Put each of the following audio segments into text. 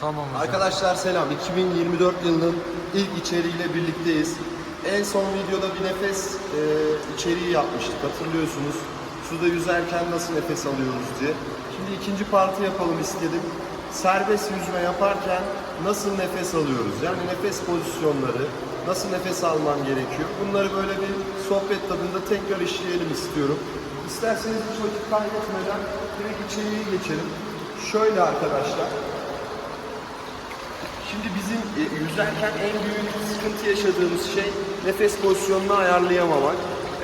Tamam hocam. Arkadaşlar selam. 2024 yılının ilk içeriğiyle birlikteyiz. En son videoda bir nefes e, içeriği yapmıştık hatırlıyorsunuz. Suda yüzerken nasıl nefes alıyoruz diye. Şimdi ikinci parti yapalım istedim. Serbest yüzme yaparken nasıl nefes alıyoruz? Yani nefes pozisyonları, nasıl nefes alman gerekiyor? Bunları böyle bir sohbet tadında tekrar işleyelim istiyorum. İsterseniz hiç vakit kaybetmeden direkt içeriye geçelim. Şöyle arkadaşlar. Şimdi bizim e, yüzerken en büyük sıkıntı yaşadığımız şey nefes pozisyonunu ayarlayamamak.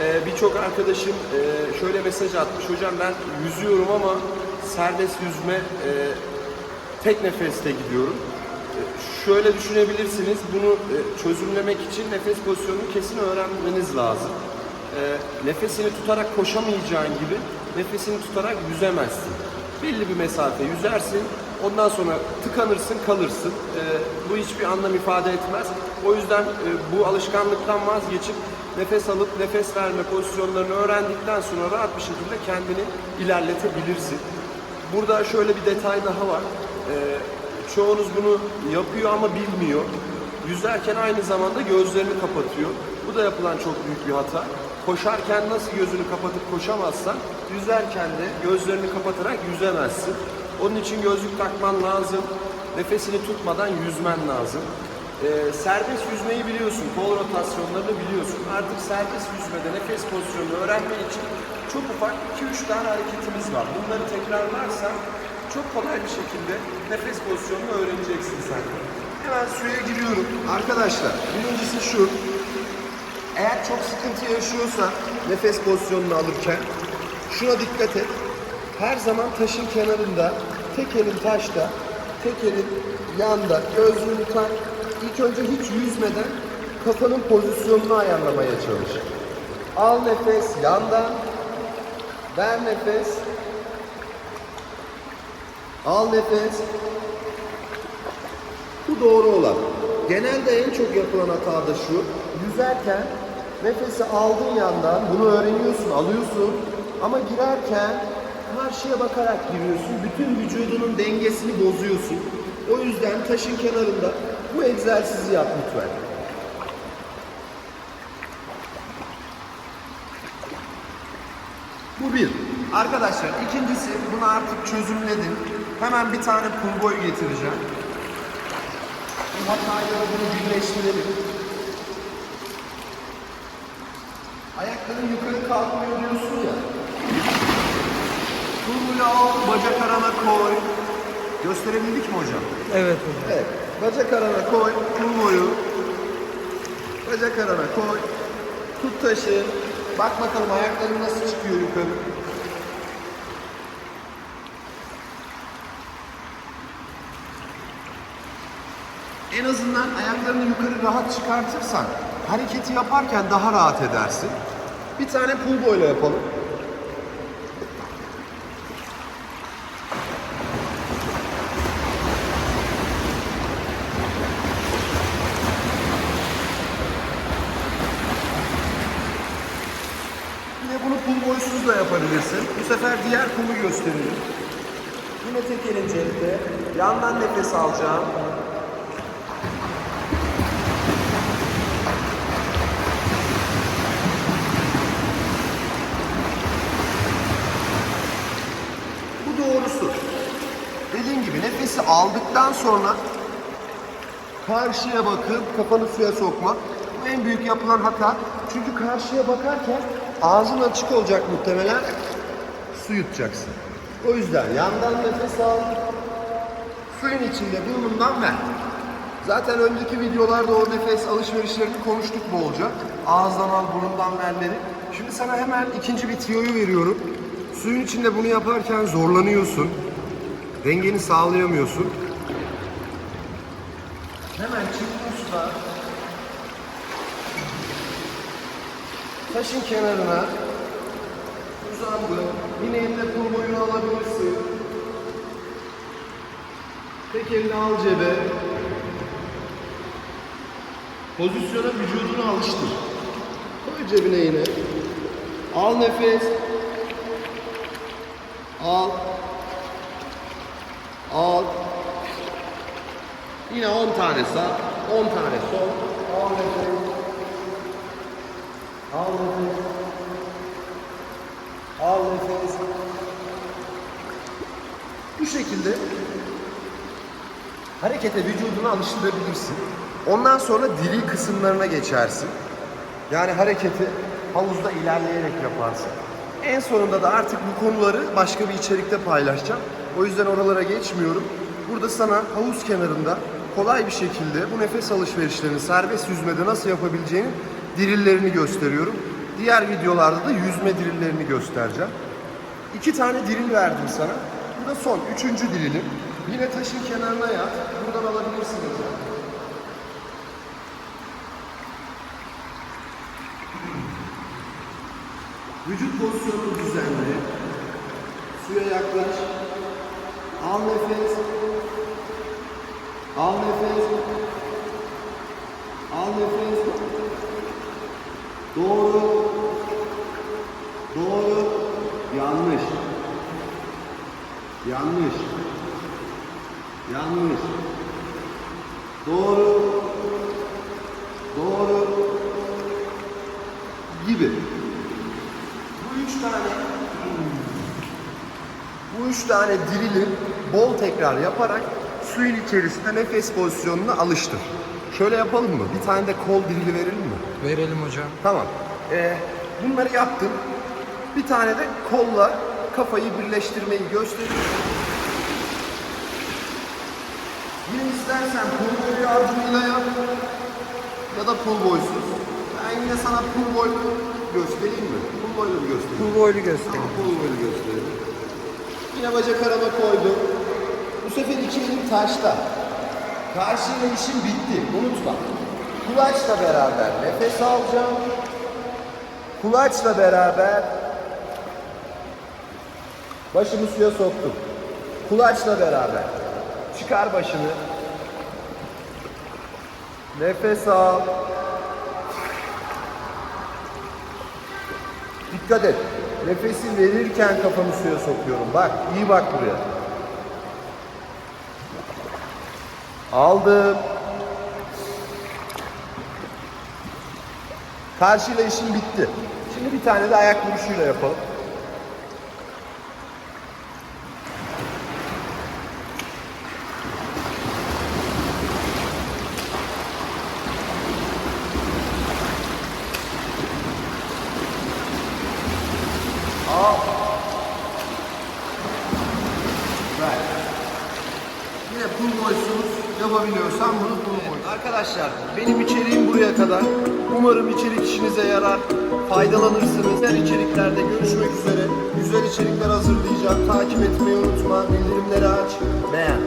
E, Birçok arkadaşım e, şöyle mesaj atmış. Hocam ben yüzüyorum ama serbest yüzme e, tek nefeste gidiyorum. E, Şöyle düşünebilirsiniz. Bunu e, çözümlemek için nefes pozisyonunu kesin öğrenmeniz lazım. E, Nefesini tutarak koşamayacağın gibi nefesini tutarak yüzemezsin. Belli bir mesafe yüzersin. Ondan sonra tıkanırsın, kalırsın. Ee, bu hiçbir anlam ifade etmez. O yüzden e, bu alışkanlıktan vazgeçip nefes alıp nefes verme pozisyonlarını öğrendikten sonra rahat bir şekilde kendini ilerletebilirsin. Burada şöyle bir detay daha var. Ee, çoğunuz bunu yapıyor ama bilmiyor. Yüzerken aynı zamanda gözlerini kapatıyor. Bu da yapılan çok büyük bir hata. Koşarken nasıl gözünü kapatıp koşamazsan, yüzerken de gözlerini kapatarak yüzemezsin. Onun için gözlük takman lazım. Nefesini tutmadan yüzmen lazım. Ee, serbest yüzmeyi biliyorsun, kol rotasyonlarını biliyorsun. Artık serbest yüzmede nefes pozisyonunu öğrenmek için çok ufak 2-3 tane hareketimiz var. Bunları tekrarlarsan çok kolay bir şekilde nefes pozisyonunu öğreneceksin sen. Hemen suya giriyorum. Arkadaşlar birincisi şu. Eğer çok sıkıntı yaşıyorsan nefes pozisyonunu alırken şuna dikkat et. Her zaman taşın kenarında, tek elin taşta, tek elin yanda, gözlüğünü tak. İlk önce hiç yüzmeden kafanın pozisyonunu ayarlamaya çalış. Al nefes yandan, ver nefes, al nefes. Bu doğru olan. Genelde en çok yapılan hata da şu. Yüzerken nefesi aldığın yandan bunu öğreniyorsun, alıyorsun. Ama girerken karşıya bakarak giriyorsun. Bütün vücudunun dengesini bozuyorsun. O yüzden taşın kenarında bu egzersizi yap lütfen. Bu bir. Arkadaşlar ikincisi bunu artık çözümledim. Hemen bir tane pull boy getireceğim. Bu hatayla bunu birleştirelim. Ayakların yukarı kalkmıyor diyorsun Pulmuyu al, bacak arana koy. Gösterebildik mi hocam? Evet hocam. Evet. Bacak arana koy, pulmoyu. Bacak arana koy. Tut taşı. Bak bakalım ayakların nasıl çıkıyor yukarı. En azından ayaklarını yukarı rahat çıkartırsan hareketi yaparken daha rahat edersin. Bir tane pull boyla yapalım. Yine bunu pul boysuz da yapabilirsin. Bu sefer diğer pulu gösterelim. Yine tek elin cepte. Yandan nefes alacağım. Bu doğrusu. Dediğim gibi nefesi aldıktan sonra karşıya bakıp kafanı suya sokmak. Bu en büyük yapılan hata. Çünkü karşıya bakarken ağzın açık olacak muhtemelen. Su yutacaksın. O yüzden yandan nefes al. Suyun içinde burnundan ver. Zaten önceki videolarda o nefes alışverişlerini konuştuk bolca. Ağızdan al, burundan verleri. Şimdi sana hemen ikinci bir tiyoyu veriyorum. Suyun içinde bunu yaparken zorlanıyorsun. Dengeni sağlayamıyorsun. Hemen çıktın suda. Taşın kenarına uzandı. Yine eline pul boyunu alabilirsin. Tek elini al cebe. Pozisyona vücudunu alıştır. Koy cebine yine. Al nefes. Al. Al. Yine 10 tane sağ, 10 tane sol. Al nefes. Al nefes. Al nefes. Bu şekilde harekete vücudunu alıştırabilirsin. Ondan sonra diri kısımlarına geçersin. Yani hareketi havuzda ilerleyerek yaparsın. En sonunda da artık bu konuları başka bir içerikte paylaşacağım. O yüzden oralara geçmiyorum. Burada sana havuz kenarında kolay bir şekilde bu nefes alışverişlerini serbest yüzmede nasıl yapabileceğini dirillerini gösteriyorum. Diğer videolarda da yüzme dirillerini göstereceğim. İki tane diril verdim sana. Bu da son, üçüncü dirilim. Yine taşın kenarına yat. Buradan alabilirsin hocam. Vücut pozisyonunu düzenle. Suya yaklaş. Al nefes. Al nefes. Al nefes. Doğru. Doğru. Yanlış. Yanlış. Yanlış. Doğru. Doğru. Gibi. Bu üç tane bu üç tane dirili bol tekrar yaparak suyun içerisinde nefes pozisyonuna alıştır. Şöyle yapalım mı? Bir tane de kol dirili verelim mi? Verelim hocam. Tamam. Ee, bunları yaptın. Bir tane de kolla kafayı birleştirmeyi gösteriyorum. Yine istersen pull boy yardımıyla yap ya da pull boysuz. Ben yine sana pull boy göstereyim mi? Pull boy'la bir göstereyim. Pul boylu göstereyim. Pull boy'u göstereyim. Yine bacak arama koydum. Bu sefer iki elim taşta. Karşıyla işim bitti. Unutma. Kulaçla beraber nefes alacağım. Kulaçla beraber başımı suya soktum. Kulaçla beraber çıkar başını. Nefes al. Dikkat et. Nefesi verirken kafamı suya sokuyorum. Bak, iyi bak buraya. Aldım. Karşıyla işim bitti. Şimdi bir tane de ayak vuruşuyla yapalım. Al. Ver. Yine pull boysuz yapabiliyorsan bunu boy. Arkadaşlar benim içeriğim buraya kadar. Umarım içerik işinize yarar. Faydalanırsınız. Diğer içeriklerde görüşmek üzere. Güzel içerikler hazırlayacağım. Takip etmeyi unutma. Bildirimleri aç. Beğen.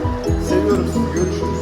Seviyorum sizi. Görüşürüz.